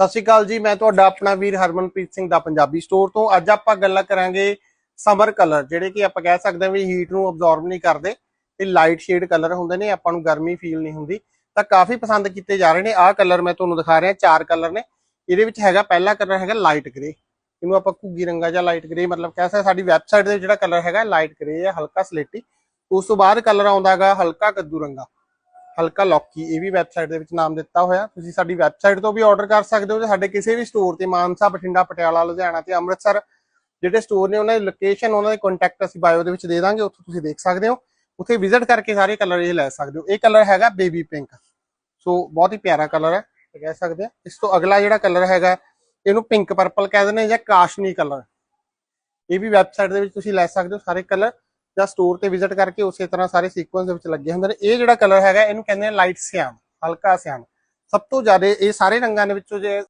ਸਤਿ ਸ਼੍ਰੀ ਅਕਾਲ ਜੀ, ਮੈਂ ਤੁਹਾਡਾ ਆਪਣਾ ਵੀਰ ਹਰਮਨਪ੍ਰੀਤ ਸਿੰਘ ਦਾ ਪੰਜਾਬੀ ਸਟੋਰ ਤੋਂ। ਅੱਜ ਆਪਾਂ ਗੱਲਾਂ ਕਰਾਂਗੇ ਸਮਰ ਕਲਰ, ਜਿਹੜੇ ਕਿ ਆਪਾਂ ਕਹਿ ਸਕਦੇ ਹਾਂ ਵੀ ਹੀਟ ਨੂੰ ਅਬਜ਼ੌਰਬ ਨਹੀਂ ਕਰਦੇ ਤੇ ਲਾਈਟ ਸ਼ੇਡ ਕਲਰ ਹੁੰਦੇ ਨੇ, ਆਪਾਂ ਨੂੰ ਗਰਮੀ ਫੀਲ ਨਹੀਂ ਹੁੰਦੀ। ਤਾਂ ਕਾਫੀ ਪਸੰਦ ਕੀਤੇ ਜਾ ਰਹੇ ਨੇ। ਆਹ ਕਲਰ ਮੈਂ ਤੁਹਾਨੂੰ ਦਿਖਾ ਰਿਹਾ, ਚਾਰ ਕਲਰ ਨੇ। ਇਹਦੇ ਵਿੱਚ ਹੈਗਾ, ਪਹਿਲਾ ਕਲਰ ਹੈਗਾ ਲਾਈਟ ਗ੍ਰੇ ਇਹਨੂੰ ਆਪਾਂ ਘੁੱਗੀ ਰੰਗਾ ਜਾਂ ਲਾਈਟ ਗ੍ਰੇ ਮਤਲਬ ਕਹਿ ਸਕਦੇ ਸਾਡੀ ਵੈਬਸਾਈਟ ਦੇ ਜਿਹੜਾ ਕਲਰ ਹੈਗਾ ਲਾਈਟ ਗ੍ਰੇ ਹੈ, ਹਲਕਾ ਸਲੇਟੀ। ਉਸ ਤੋਂ ਬਾਅਦ ਕਲਰ ਆਉਂਦਾ ਹੈਗਾ ਹਲਕਾ ਕੱਦੂ ਰੰਗਾ। ਹਲਕਾ ਲੌਕੀ, ਇਹ ਵੀ ਵੈਬਸਾਈਟ ਦੇ ਵਿੱਚ ਨਾਮ ਦਿੱਤਾ ਹੋਇਆ। ਤੁਸੀਂ ਸਾਡੀ ਵੈਬਸਾਈਟ ਤੋਂ ਵੀ ਆਰਡਰ ਕਰ ਸਕਦੇ ਹੋ ਜਾਂ ਸਾਡੇ ਕਿਸੇ ਵੀ ਸਟੋਰ ਤੇ ਮਾਨਸਾ, ਬਠਿੰਡਾ, ਪਟਿਆਲਾ, ਲੁਧਿਆਣਾ ਤੇ ਅੰਮ੍ਰਿਤਸਰ ਜਿਹੜੇ ਸਟੋਰ ਨੇ ਉਹਨਾਂ ਦੀ ਲੋਕੇਸ਼ਨ ਉਹਨਾਂ ਦੇ ਕੰਟੈਕਟ ਅਸੀਂ ਬਾਇਓ ਦੇ ਵਿੱਚ ਦੇ ਦਾਂਗੇ, ਉੱਥੋਂ ਤੁਸੀਂ ਦੇਖ ਸਕਦੇ ਹੋ। ਉੱਥੇ ਵਿਜ਼ਿਟ ਕਰਕੇ ਸਾਰੇ ਕਲਰ ਇਹ ਲੈ ਸਕਦੇ ਹੋ। ਇਹ ਕਲਰ ਹੈਗਾ ਬੇਬੀ ਪਿੰਕ ਸੋ ਬਹੁਤ ਹੀ ਪਿਆਰਾ ਕਲਰ ਹੈ ਕਹਿ ਸਕਦੇ ਆ ਇਸ ਤੋਂ ਅਗਲਾ ਜਿਹੜਾ ਕਲਰ ਹੈਗਾ, ਇਹਨੂੰ ਪਿੰਕ ਪਰਪਲ ਕਹਿ ਦਿੰਦੇ ਜਾਂ ਕਾਸ਼ਨੀ ਕਲਰ ਇਹ ਵੀ ਵੈਬਸਾਈਟ ਦੇ ਵਿੱਚ ਤੁਸੀਂ ਲੈ ਸਕਦੇ ਹੋ ਸਾਰੇ ਕਲਰ ਜਾਂ ਸਟੋਰ ਤੇ ਵਿਜ਼ਿਟ ਕਰਕੇ ਉਸੇ ਤਰ੍ਹਾਂ ਸਾਰੇ ਸੀਕੁਐਂਸ ਦੇ ਵਿੱਚ ਲੱਗੇ ਹੁੰਦੇ ਨੇ। ਇਹ ਜਿਹੜਾ ਕਲਰ ਹੈਗਾ, ਇਹਨੂੰ ਕਹਿੰਦੇ ਆ ਲਾਈਟ ਸਿਆਮ, ਹਲਕਾ ਸਿਆਮ। ਸਭ ਤੋਂ ਜ਼ਿਆਦਾ ਇਹ ਸਾਰੇ ਰੰਗਾਂ ਦੇ ਵਿੱਚੋਂ ਜੇ